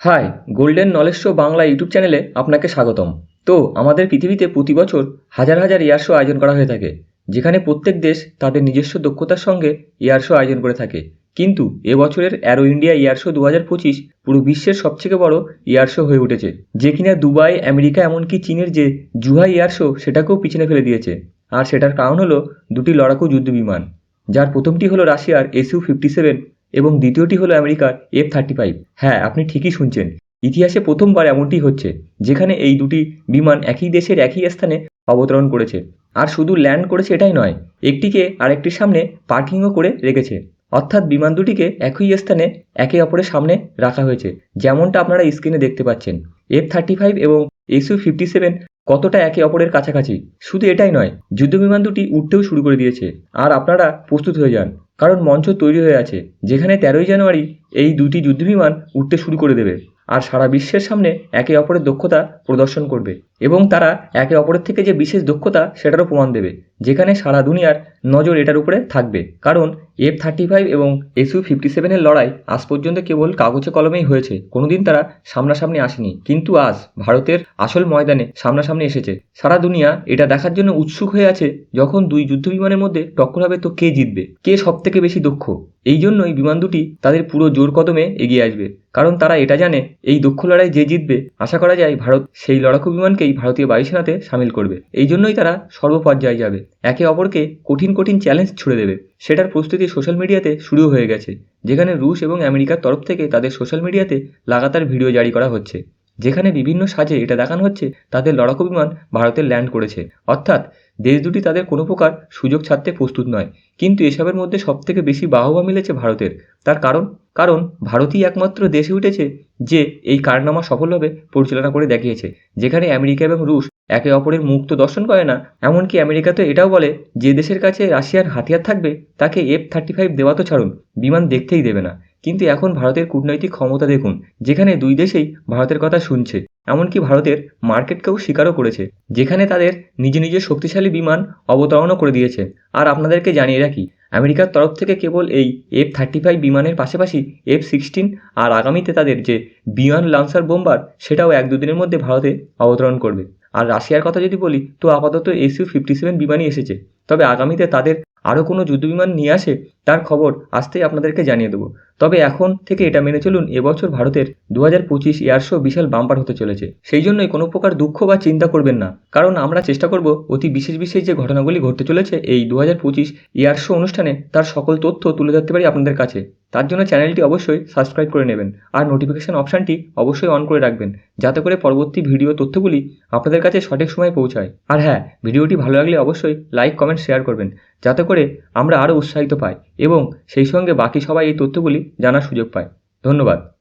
Hi, golden knowledge show Bangla YouTube চ্যানেলে আপনাকে স্বাগতম। তো, আমাদের পৃথিবীতে প্রতি বছর হাজার হাজার এয়ার শো আয়োজন করা হয়ে থাকে, যেখানে প্রত্যেক দেশ তাদের নিজস্ব দক্ষতার সঙ্গে এয়ার শো আয়োজন করে থাকে। কিন্তু এবছরের অ্যারো ইন্ডিয়া এয়ার শো দু হাজার পঁচিশ পুরো বিশ্বের সবথেকে বড় এয়ার শো হয়ে উঠেছে, যে কিনা দুবাই, আমেরিকা, এমনকি চীনের যে জুহাই এয়ার শো, সেটাকেও পিছনে ফেলে দিয়েছে। আর সেটার কারণ হলো দুটি লড়াকু যুদ্ধ বিমান যার প্রথমটি হলো রাশিয়ার এসইউ ফিফটি সেভেন এবং দ্বিতীয়টি হলো আমেরিকার এফ থার্টি ফাইভ হ্যাঁ আপনি ঠিকই শুনছেন। ইতিহাসে প্রথমবার এমনটি হচ্ছে, যেখানে এই দুটি বিমান একই দেশের একই স্থানে অবতরণ করেছে। আর শুধু ল্যান্ড করেছে এটাই নয়, একটিকে আরেকটির সামনে পার্কিংও করে রেখেছে। অর্থাৎ বিমান দুটিকে একই স্থানে একে অপরের সামনে রাখা হয়েছে, যেমনটা আপনারা স্ক্রিনে দেখতে পাচ্ছেন। এফ থার্টি ফাইভ এবং এসইউ ফিফটি সেভেন কতটা একে অপরের কাছাকাছি? শুধু এটাই নয়, যুদ্ধবিমান দুটি উঠতেও শুরু করে দিয়েছে। আর আপনারা প্রস্তুত হয়ে যান। কারণ মঞ্চ তৈরি হয়ে আছে, যেখানে তেরোই জানুয়ারি এই দুটি যুদ্ধবিমান উঠতে শুরু করে দেবে। আর সারা বিশ্বের সামনে একে অপরের দক্ষতা প্রদর্শন করবে এবং তারা একে অপরের থেকে যে বিশেষ দক্ষতা সেটারও প্রমাণ দেবে, যেখানে সারা দুনিয়ার নজর এটার উপরে থাকবে। কারণ এফ থার্টি ফাইভ এবং এসইউ ফিফটি সেভেনের লড়াই আজ পর্যন্ত কেবল কাগজে কলমেই হয়েছে। কোনোদিন তারা সামনাসামনি আসেনি। কিন্তু আজ ভারতের আসল ময়দানে সামনাসামনি এসেছে। সারা দুনিয়া এটা দেখার জন্য উৎসুক হয়ে আছে যখন দুই যুদ্ধ বিমানের মধ্যে টক্কর হবে তো কে জিতবে? কে সব থেকে বেশি দক্ষ? এই জন্যই বিমান দুটি তাদের পুরো জোর কদমে এগিয়ে আসবে। কারণ তারা এটা জানে, এই দক্ষ লড়াই যে জিতবে, আশা করা যায় ভারত সেই লড়াকু বিমানকেই ভারতীয় বায়ুসেনাতে সামিল করবে। এই জন্যই তারা সর্বপর্যায়ে যাবে। একে অপরকে কঠিন কঠিন চ্যালেঞ্জ ছুড়ে দেবে। সেটার প্রস্তুতি সোশ্যাল মিডিয়াতে শুরু হয়ে গেছে, যেখানে রুশ এবং আমেরিকার তরফ থেকে তাদের সোশ্যাল মিডিয়াতে লাগাতার ভিডিও জারি করা হচ্ছে, যেখানে বিভিন্ন সাজে এটা দেখানো হচ্ছে তাদের লড়াকু বিমান ভারতে ল্যান্ড করেছে। অর্থাৎ, দেশ দুটি তাদের কোনো প্রকার সুযোগ ছাড়তে প্রস্তুত নয়, কিন্তু এসবের মধ্যে সবথেকে বেশি বাহবা মিলেছে ভারতের। তার কারণ কারণ ভারতই একমাত্র দেশে উঠেছে যে এই কারনামা সফলভাবে পরিচালনা করে দেখিয়েছে, যেখানে আমেরিকা এবং রুশ একে অপরের মুখ তো দর্শন করে না, এমনকি আমেরিকা তো এটাও বলে, যে দেশের কাছে রাশিয়ার হাতিয়ার থাকবে, তাকে এফ থার্টি ফাইভ দেওয়া তো ছাড়ুন, বিমান দেখতেই দেবে না। কিন্তু এখন ভারতের কূটনৈতিক ক্ষমতা দেখুন, যেখানে দুই দেশেই ভারতের কথা শুনছে, এমনকি ভারতের মার্কেটকেও স্বীকারও করেছে, যেখানে তাদের নিজ নিজের শক্তিশালী বিমান অবতরণও করে দিয়েছে। আর আপনাদেরকে জানিয়ে রাখি, আমেরিকার তরফ থেকে কেবল এই এফ থার্টি ফাইভ বিমানের পাশাপাশি এফ সিক্সটিন আর আগামীতে তাদের যে বিমান লান্সার বোম্বার সেটাও এক দুদিনের মধ্যে ভারতে অবতরণ করবে। আর রাশিয়ার কথা যদি বলি, তো আপাতত এসইউ ফিফটি সেভেন বিমানই এসেছে। তবে আগামীতে তাদের আরও কোনো যুদ্ধবিমান নিয়ে আসে, তার খবর আসতেই আপনাদেরকে জানিয়ে দেবো। তবে এখন থেকে এটা মেনে চলুন, এবছর ভারতের দু হাজার পঁচিশ এয়ার শো বিশাল বাম্পার হতে চলেছে। সেই জন্যই কোনো প্রকার দুঃখ বা চিন্তা করবেন না। কারণ আমরা চেষ্টা করব অতি বিশেষ বিশেষ যে ঘটনাগুলি ঘটতে চলেছে এই দু হাজার পঁচিশ এয়ার শো অনুষ্ঠানে, তার সকল তথ্য তুলে ধরতে পারি আপনাদের কাছে। তার জন্য চ্যানেলটি অবশ্যই সাবস্ক্রাইব করে নেবেন আর নোটিফিকেশান অপশানটি অবশ্যই অন করে রাখবেন, যাতে করে পরবর্তী ভিডিও তথ্যগুলি আপনাদের কাছে সঠিক সময়ে পৌঁছায়। আর হ্যাঁ ভিডিওটি ভালো লাগলে অবশ্যই লাইক, কমেন্ট, শেয়ার করবেন। যাতে করে আমরা আরও উৎসাহিত পাই এবং সেই সঙ্গে বাকি সবাই এই তথ্যগুলি জানার সুযোগ পায় ধন্যবাদ।